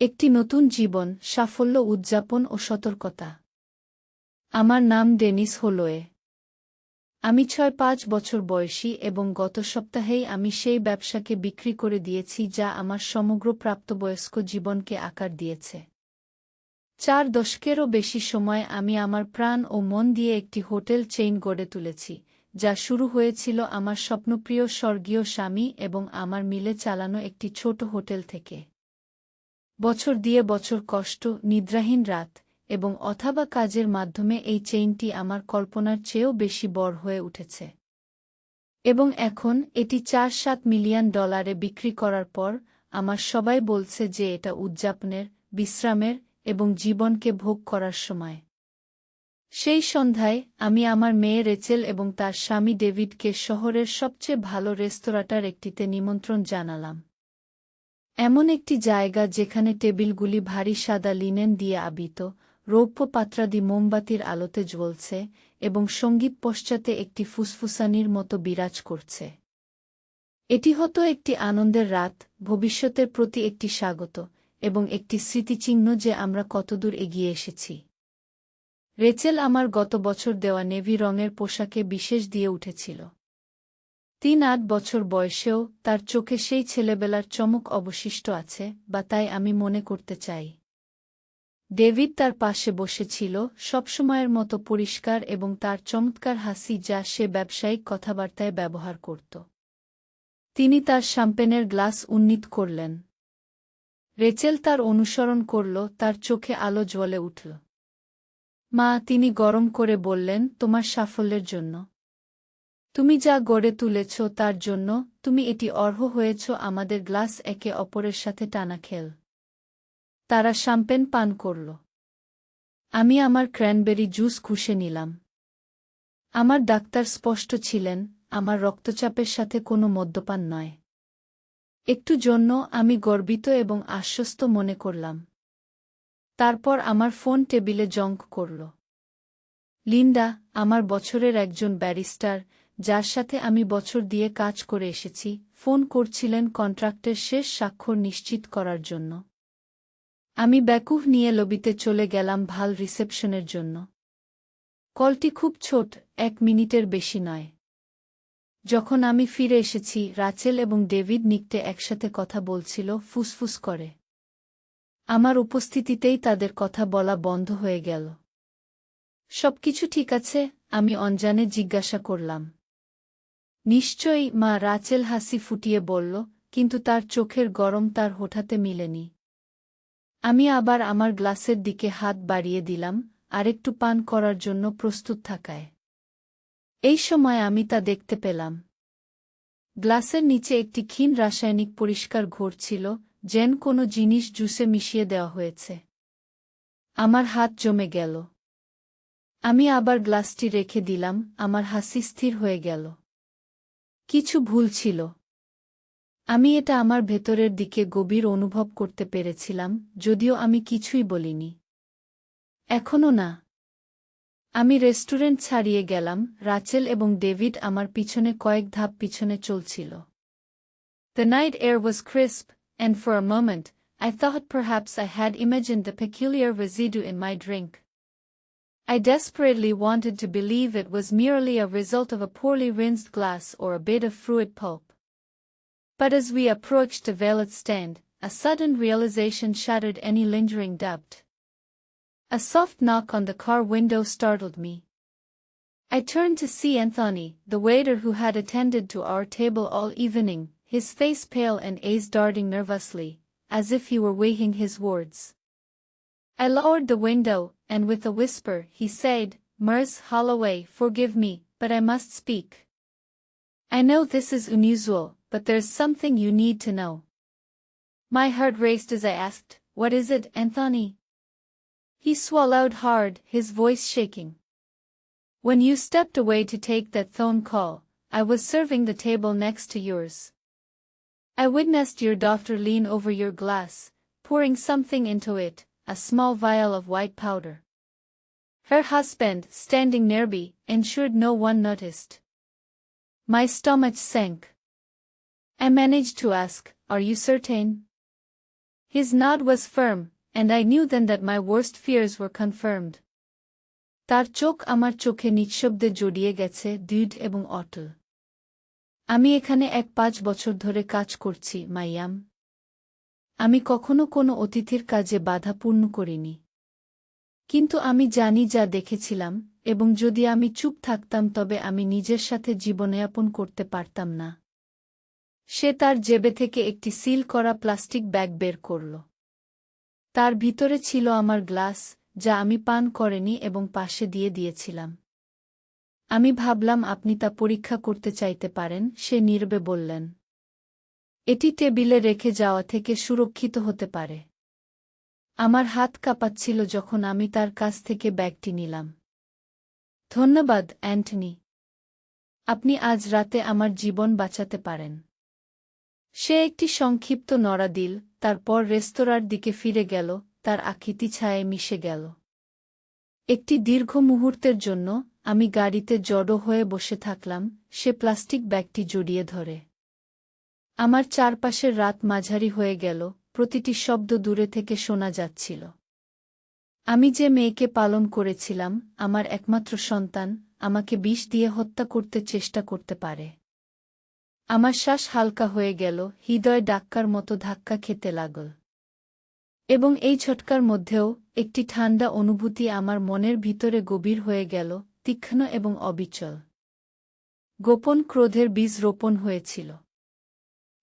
একটি নতুন জীবন, সাফল্য, উদযাপন ও সতর্কতা। আমার নাম ডেনিস হোলোয়ে। আমি ছয় পাঁচ বছর বয়সী এবং গত সপ্তাহেই আমি সেই ব্যবসাকে বিক্রি করে দিয়েছি যা আমার সমগ্র প্রাপ্তবয়স্ক জীবনকে আকার দিয়েছে। চার দশকেরও বেশি সময় আমি আমার প্রাণ ও মন দিয়ে একটি হোটেল চেইন গড়ে তুলেছি, যা শুরু হয়েছিল আমার স্বপ্নপ্রিয় স্বর্গীয় স্বামী এবং আমার মিলে চালানো একটি ছোট হোটেল থেকে। বছর দিয়ে বছর কষ্ট, নিদ্রাহীন রাত এবং অথবা কাজের মাধ্যমে এই চেইনটি আমার কল্পনার চেয়েও বেশি বড় হয়ে উঠেছে। এবং এখন এটি চার সাত মিলিয়ন ডলারে বিক্রি করার পর আমার সবাই বলছে যে এটা উদযাপনের, বিশ্রামের এবং জীবনকে ভোগ করার সময়। সেই সন্ধ্যায় আমি আমার মেয়ে রেচেল এবং তার স্বামী ডেভিডকে শহরের সবচেয়ে ভালো রেস্তোরাঁটার একটিতে নিমন্ত্রণ জানালাম। এমন একটি জায়গা যেখানে টেবিলগুলি ভারী সাদা লিনেন দিয়ে আবিত, রৌপ্য পাত্রাদি মোমবাতির আলোতে জ্বলছে এবং সংগীত পশ্চাতে একটি ফুসফুসানির মতো বিরাজ করছে। এটি হতো একটি আনন্দের রাত, ভবিষ্যতের প্রতি একটি স্বাগত এবং একটি স্মৃতিচিহ্ন যে আমরা কতদূর এগিয়ে এসেছি। রেচেল আমার গত বছর দেওয়া নেভি রঙের পোশাকে বিশেষ দিয়ে উঠেছিল। তিন আট বছর বয়সেও তার চোখে সেই ছেলেবেলার চমক অবশিষ্ট আছে, বা তাই আমি মনে করতে চাই। ডেভিড তার পাশে বসেছিল, সবসময়ের মতো পরিষ্কার এবং তার চমৎকার হাসি যা সে ব্যবসায়িক কথাবার্তায় ব্যবহার করত। তিনি তার শ্যাম্পেনের গ্লাস উন্নীত করলেন। রেচেল তার অনুসরণ করল, তার চোখে আলো জ্বলে উঠল। মা, তিনি গরম করে বললেন, তোমার সাফল্যের জন্য। তুমি যা গড়ে তুলেছ তার জন্য তুমি এটি অর্হ হয়েছ আমাদের গ্লাস একে অপরের সাথে টানা খেল। তারা শ্যাম্পেন পান করল। আমি আমার ক্র্যানবেরি জুস খুশে নিলাম। আমার ডাক্তার স্পষ্ট ছিলেন, আমার রক্তচাপের সাথে কোনো মদ্যপান নয়। একটু জন্য আমি গর্বিত এবং আশ্বস্ত মনে করলাম। তারপর আমার ফোন টেবিলে জঙ্ক করল। লিন্ডা, আমার বছরের একজন ব্যারিস্টার যার সাথে আমি বছর দিয়ে কাজ করে এসেছি, ফোন করছিলেন কন্ট্রাক্টের শেষ স্বাক্ষর নিশ্চিত করার জন্য। আমি ব্যাকুহ নিয়ে লবিতে চলে গেলাম ভালো রিসেপশনের জন্য। কলটি খুব ছোট, এক মিনিটের বেশি নয়। যখন আমি ফিরে এসেছি, রাচেল এবং ডেভিড নিকটে একসাথে কথা বলছিল, ফুসফুস করে। আমার উপস্থিতিতেই তাদের কথা বলা বন্ধ হয়ে গেল। সবকিছু ঠিক আছে, আমি অঞ্জানে জিজ্ঞাসা করলাম। নিশ্চয়ই মা রাচেল হাসি ফুটিয়ে বলল, কিন্তু তার চোখের গরম তার হঠাতে মিলেনি। আমি আবার আমার গ্লাসের দিকে হাত বাড়িয়ে দিলাম, আরেকটু পান করার জন্য প্রস্তুত থাকায়। এই সময় আমি তা দেখতে পেলাম। গ্লাসের নিচে একটি ক্ষীণ রাসায়নিক পরিষ্কার ঘোর ছিল, যেন কোনো জিনিস জুসে মিশিয়ে দেওয়া হয়েছে। আমার হাত জমে গেল। আমি আবার গ্লাসটি রেখে দিলাম, আমার হাসি স্থির হয়ে গেল। কিছু ভুল ছিল। আমি এটা আমার ভেতরের দিকে গভীর অনুভব করতে পেরেছিলাম যদিও আমি কিছুই বলিনি। এখনও না। আমি রেস্টুরেন্ট ছাড়িয়ে গেলাম রাচেল এবং ডেভিড আমার পিছনে কয়েক ধাপ পিছনে চলছিল। The night air was crisp and for a moment, I thought perhaps I had imagined the peculiar residue in my drink. I desperately wanted to believe it was merely a result of a poorly rinsed glass or a bit of fruit pulp. But as we approached the valet stand, a sudden realization shattered any lingering doubt. A soft knock on the car window startled me. I turned to see Anthony, the waiter who had attended to our table all evening, his face pale and eyes darting nervously, as if he were weighing his words. I lowered the window, and with a whisper he said, Mers Holloway, forgive me, but I must speak. I know this is unusual, but there's something you need to know. My heart raced as I asked, What is it, Anthony? He swallowed hard, his voice shaking. When you stepped away to take that phone call, I was serving the table next to yours. I witnessed your daughter lean over your glass, pouring something into it, a small vial of white powder. Her husband, standing nearby, ensured no one noticed. My stomach sank. I managed to ask, Are you certain? His nod was firm, and I knew then that my worst fears were confirmed. তার চোখ আমার চোখে নিঃশব্দে জড়িয়ে গেছে দৃঢ় এবং অটল আমি এখানে এক পাঁচ বছর ধরে কাজ করছি মাইয়াম আমি কখনো কোনো অতিথির কাজে বাধা পূর্ণ করিনি। কিন্তু আমি জানি যা দেখেছিলাম, এবং যদি আমি চুপ থাকতাম তবে আমি নিজের সাথে জীবনযাপন করতে পারতাম না। সে তার জেবে থেকে একটি সিল করা প্লাস্টিক ব্যাগ বের করল। তার ভিতরে ছিল আমার গ্লাস, যা আমি পান করেনি এবং পাশে দিয়ে দিয়েছিলাম। আমি ভাবলাম, আপনি তা পরীক্ষা করতে চাইতে পারেন, সে নীরবে বললেন। এটি টেবিলে রেখে যাওয়া থেকে সুরক্ষিত হতে পারে। আমার হাত কাঁপাচ্ছিল যখন আমি তার কাছ থেকে ব্যাগটি নিলাম। ধন্যবাদ, অ্যান্টনি। আপনি আজ রাতে আমার জীবন বাঁচাতে পারেন। সে একটি সংক্ষিপ্ত নড়া দিল, তারপর রেস্তোরাঁর দিকে ফিরে গেল, তার আকৃতি ছায়ে মিশে গেল। একটি দীর্ঘ মুহূর্তের জন্য আমি গাড়িতে জড়ো হয়ে বসে থাকলাম, সে প্লাস্টিক ব্যাগটি জড়িয়ে ধরে। আমার চারপাশের রাত মাঝারি হয়ে গেল, প্রতিটি শব্দ দূরে থেকে শোনা যাচ্ছিল। আমি যে মেয়েকে পালন করেছিলাম, আমার একমাত্র সন্তান, আমাকে বিষ দিয়ে হত্যা করতে চেষ্টা করতে পারে। আমার শ্বাস হালকা হয়ে গেল, হৃদয় ডাক্কার মতো ধাক্কা খেতে লাগল। এবং এই ঝটকার মধ্যেও, একটি ঠান্ডা অনুভূতি আমার মনের ভিতরে গভীর হয়ে গেল, তীক্ষ্ণ এবং অবিচল। গোপন ক্রোধের বীজ রোপণ হয়েছিল।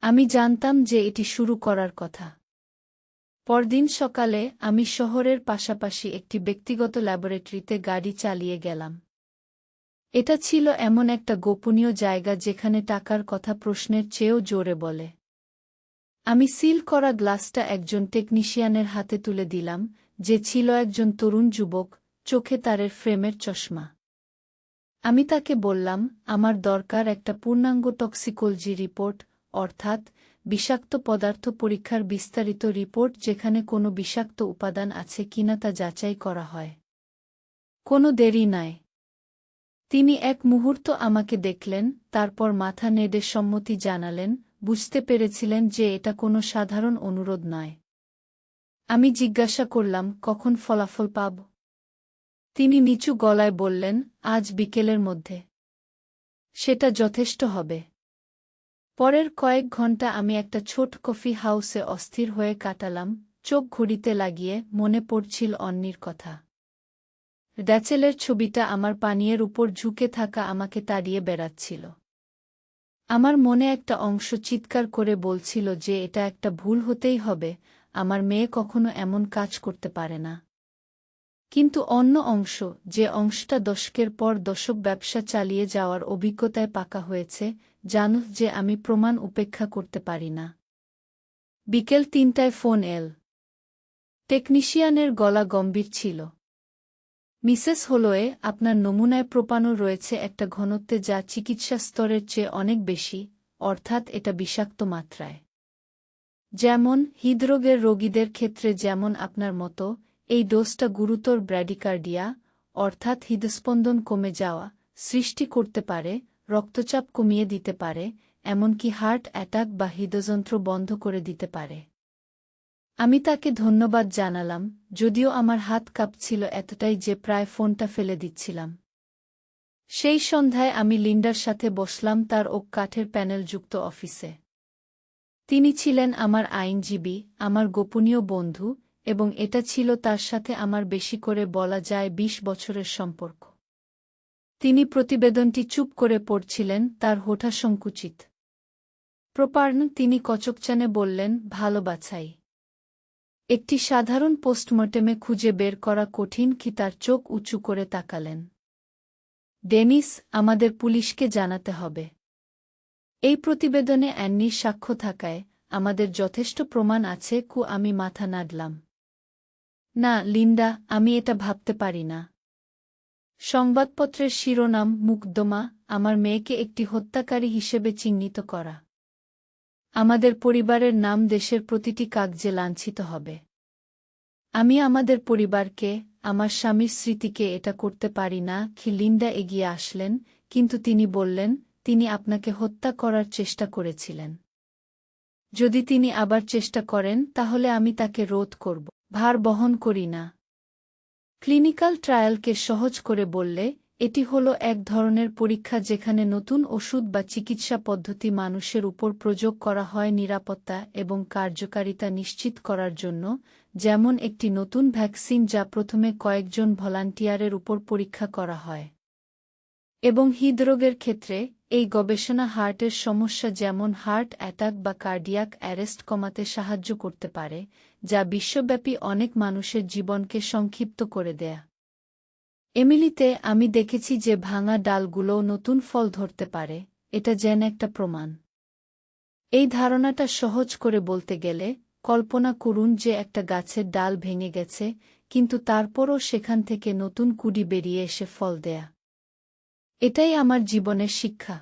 আমি জানতাম যে এটি শুরু করার কথা। পরদিন সকালে আমি শহরের পাশাপাশি একটি ব্যক্তিগত ল্যাবরেটরিতে গাড়ি চালিয়ে গেলাম। এটা ছিল এমন একটা গোপনীয় জায়গা যেখানে টাকার কথা প্রশ্নের চেয়েও জোরে বলে। আমি সিল করা গ্লাসটা একজন টেকনিশিয়ানের হাতে তুলে দিলাম, যে ছিল একজন তরুণ যুবক, চোখে তারের ফ্রেমের চশমা। আমি তাকে বললাম, আমার দরকার একটা পূর্ণাঙ্গ টক্সিকোলজি রিপোর্ট অর্থাৎ বিষাক্ত পদার্থ পরীক্ষার বিস্তারিত রিপোর্ট যেখানে কোনো বিষাক্ত উপাদান আছে কিনা তা যাচাই করা হয়। কোনো দেরি নাই। তিনি এক মুহূর্ত আমাকে দেখলেন, তারপর মাথা নেড়ে সম্মতি জানালেন, বুঝতে পেরেছিলেন যে এটা কোনো সাধারণ অনুরোধ নয়। আমি জিজ্ঞাসা করলাম, কখন ফলাফল পাব? তিনি নিচু গলায় বললেন, আজ বিকেলের মধ্যে। সেটা যথেষ্ট হবে। পরের কয়েক ঘণ্টা আমি একটা ছোট কফি হাউসে অস্থির হয়ে কাটালাম, চোখ ঘুরিতে লাগিয়ে মনে পড়ছিল অন্যির কথা। ড্যাচেলের ছবিটা আমার পানীয়ের উপর ঝুঁকে থাকা আমাকে তাড়িয়ে বেড়াচ্ছিল। আমার মনে একটা অংশ চিৎকার করে বলছিল যে এটা একটা ভুল হতেই হবে, আমার মেয়ে কখনো এমন কাজ করতে পারে না। কিন্তু অন্য অংশ, যে অংশটা দশকের পর দশক ব্যবসা চালিয়ে যাওয়ার অভিজ্ঞতায় পাকা হয়েছে জানো যে আমি প্রমাণ উপেক্ষা করতে পারি না। বিকেল তিনটায় ফোন এল। টেকনিশিয়ানের গলা গম্ভীর ছিল। মিসেস হোলোয়ে, আপনার নমুনায় প্রপানো রয়েছে একটা ঘনত্বে যা চিকিৎসা স্তরের চেয়ে অনেক বেশি, অর্থাৎ এটা বিষাক্ত মাত্রায়। যেমন, হৃদরোগের রোগীদের ক্ষেত্রে যেমন আপনার মতো এই ডোজটা গুরুতর ব্র্যাডিকার্ডিয়া, অর্থাৎ হৃদস্পন্দন কমে যাওয়া, সৃষ্টি করতে পারে, রক্তচাপ কমিয়ে দিতে পারে, এমনকি হার্ট অ্যাটাক বা হৃদযন্ত্র বন্ধ করে দিতে পারে। আমি তাকে ধন্যবাদ জানালাম, যদিও আমার হাত কাঁপছিল এতটাই যে প্রায় ফোনটা ফেলে দিচ্ছিলাম। সেই সন্ধ্যায় আমি লিন্ডার সাথে বসলাম তার ওক কাঠের প্যানেলযুক্ত অফিসে। তিনি ছিলেন আমার আইনজীবী, আমার গোপনীয় বন্ধু এবং এটা ছিল তার সাথে আমার বেশি করে বলা যায় ২০ বছরের সম্পর্ক। তিনি প্রতিবেদনটি চুপ করে পড়ছিলেন, তার হোঠা সংকুচিত। প্রপার্ন, তিনি কচকচানে বললেন, ভালো বাছাই। একটি সাধারণ পোস্টমর্টেমে খুঁজে বের করা কঠিন কি তার চোখ উঁচু করে তাকালেন। ডেনিস, আমাদের পুলিশকে জানাতে হবে। এই প্রতিবেদনে অ্যান্নির সাক্ষ্য থাকায় আমাদের যথেষ্ট প্রমাণ আছে, কু, আমি মাথা নাড়লাম। না, লিন্ডা, আমি এটা ভাবতে পারি না। সংবাদপত্রের শিরোনাম, মুকদ্দমা, আমার মেয়েকে একটি হত্যাকারী হিসেবে চিহ্নিত করা। আমাদের পরিবারের নাম দেশের প্রতিটি কাগজে লাঞ্ছিত হবে। আমি আমাদের পরিবারকে, আমার স্বামীর স্মৃতিকে এটা করতে পারি না কি লিন্ডা এগিয়ে আসলেন, কিন্তু তিনি বললেন, তিনি আপনাকে হত্যা করার চেষ্টা করেছিলেন। যদি তিনি আবার চেষ্টা করেন, তাহলে আমি তাকে রোধ করব। ভার বহন করি না। ক্লিনিক্যাল ট্রায়ালকে সহজ করে বললে, এটি হল এক ধরনের পরীক্ষা যেখানে নতুন ওষুধ বা চিকিৎসা পদ্ধতি মানুষের উপর প্রয়োগ করা হয় নিরাপত্তা এবং কার্যকারিতা নিশ্চিত করার জন্য, যেমন একটি নতুন ভ্যাকসিন যা প্রথমে কয়েকজন ভলান্টিয়ারের উপর পরীক্ষা করা হয়। এবং হৃদরোগের ক্ষেত্রে এই গবেষণা হার্টের সমস্যা যেমন হার্ট অ্যাটাক বা কার্ডিয়াক অ্যারেস্ট কমাতে সাহায্য করতে পারে, যা বিশ্বব্যাপী অনেক মানুষের জীবনকে সংক্ষিপ্ত করে দেয়া। এমিলিতে আমি দেখেছি যে ভাঙা ডালগুলোও নতুন ফল ধরতে পারে, এটা যেন একটা প্রমাণ। এই ধারণাটা সহজ করে বলতে গেলে, কল্পনা করুন যে একটা গাছের ডাল ভেঙে গেছে, কিন্তু তারপরও সেখান থেকে নতুন কুডি বেরিয়ে এসে ফল দেয়া। এটাই আমার জীবনের শিক্ষা।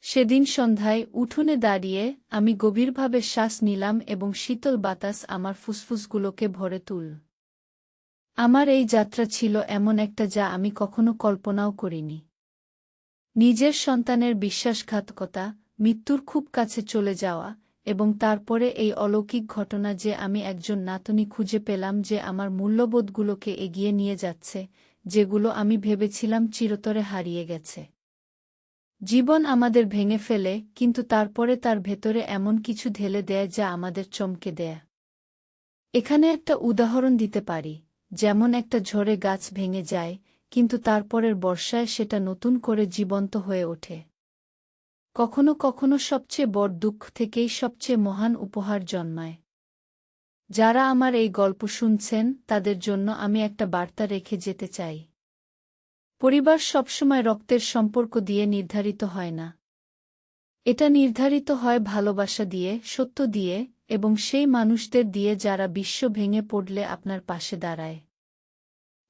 সেদিন সন্ধ্যায় উঠোনে দাঁড়িয়ে আমি গভীরভাবে শ্বাস নিলাম এবং শীতল বাতাস আমার ফুসফুসগুলোকে ভরে তুল। আমার এই যাত্রা ছিল এমন একটা যা আমি কখনো কল্পনাও করিনি। নিজের সন্তানের বিশ্বাসঘাতকতা, মৃত্যুর খুব কাছে চলে যাওয়া এবং তারপরে এই অলৌকিক ঘটনা যে আমি একজন নাতনি খুঁজে পেলাম যে আমার মূল্যবোধগুলোকে এগিয়ে নিয়ে যাচ্ছে যেগুলো আমি ভেবেছিলাম চিরতরে হারিয়ে গেছে। জীবন আমাদের ভেঙে ফেলে, কিন্তু তারপরে তার ভেতরে এমন কিছু ঢেলে দেয় যা আমাদের চমকে দেয়। এখানে একটা উদাহরণ দিতে পারি, যেমন একটা ঝড়ে গাছ ভেঙে যায়, কিন্তু তারপরের বর্ষায় সেটা নতুন করে জীবন্ত হয়ে ওঠে। কখনো কখনো সবচেয়ে বড় দুঃখ থেকেই সবচেয়ে মহান উপহার জন্মায়। যারা আমার এই গল্প শুনছেন, তাদের জন্য আমি একটা বার্তা রেখে যেতে চাই। পরিবার সবসময় রক্তের সম্পর্ক দিয়ে নির্ধারিত হয় না। এটা নির্ধারিত হয় ভালোবাসা দিয়ে, সত্য দিয়ে, এবং সেই মানুষদের দিয়ে যারা বিশ্ব ভেঙে পড়লে আপনার পাশে দাঁড়ায়।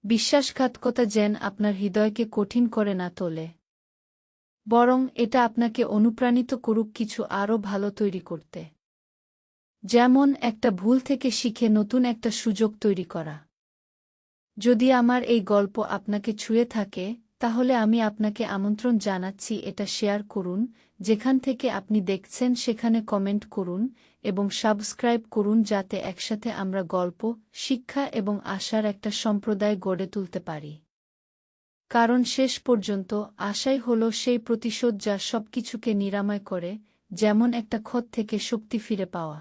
বিশ্বাসঘাতকতা যেন আপনার হৃদয়কে কঠিন করে না তোলে। বরং এটা আপনাকে অনুপ্রাণিত করুক কিছু আরও ভালো তৈরি করতে। যেমন একটা ভুল থেকে শিখে নতুন একটা সুযোগ তৈরি করা। যদি আমার এই গল্প আপনাকে ছুঁয়ে থাকে, তাহলে আমি আপনাকে আমন্ত্রণ জানাচ্ছি এটা শেয়ার করুন, যেখান থেকে আপনি দেখছেন সেখানে কমেন্ট করুন, এবং সাবস্ক্রাইব করুন যাতে একসাথে আমরা গল্প, শিক্ষা এবং আশার একটা সম্প্রদায় গড়ে তুলতে পারি। কারণ শেষ পর্যন্ত আশাই হল সেই প্রতিশোধ যা সবকিছুকে নিরাময় করে, যেমন একটা ক্ষত থেকে শক্তি ফিরে পাওয়া।